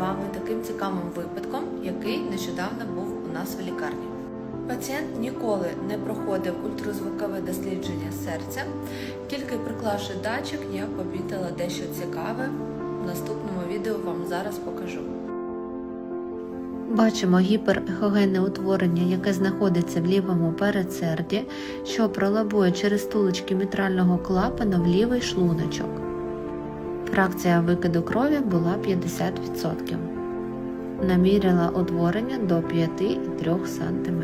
вами таким цікавим випадком, який нещодавно був у нас в лікарні. Пацієнт ніколи не проходив ультразвукове дослідження серця, тільки приклавши датчик, я помітила дещо цікаве. В наступному відео вам зараз покажу. Бачимо гіперехогенне утворення, яке знаходиться в лівому передсерді, що пролабує через тулочки мітрального клапана в лівий шлуночок. Фракція викиду крові була 50%. Наміряла утворення до 5,3 см.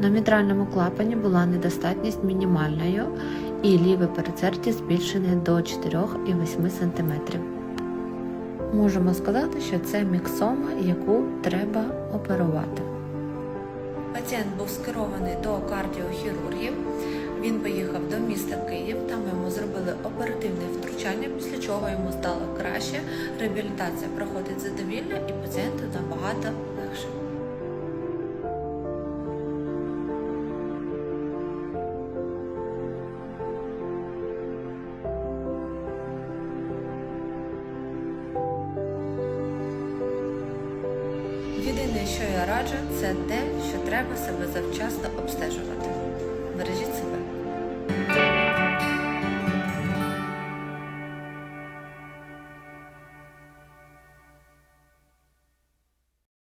На мітральному клапані була недостатність мінімальною і ліве передсердя збільшене до 4,8 см. Можемо сказати, що це міксома, яку треба оперувати. Пацієнт був скерований до кардіохірургів. Він поїхав до міста Київ, зробили оперативне втручання, після чого йому стало краще. Реабілітація проходить задовільно і пацієнту набагато легше. Єдине, що я раджу, це те, що треба себе завчасно обстежувати. Бережіть себе.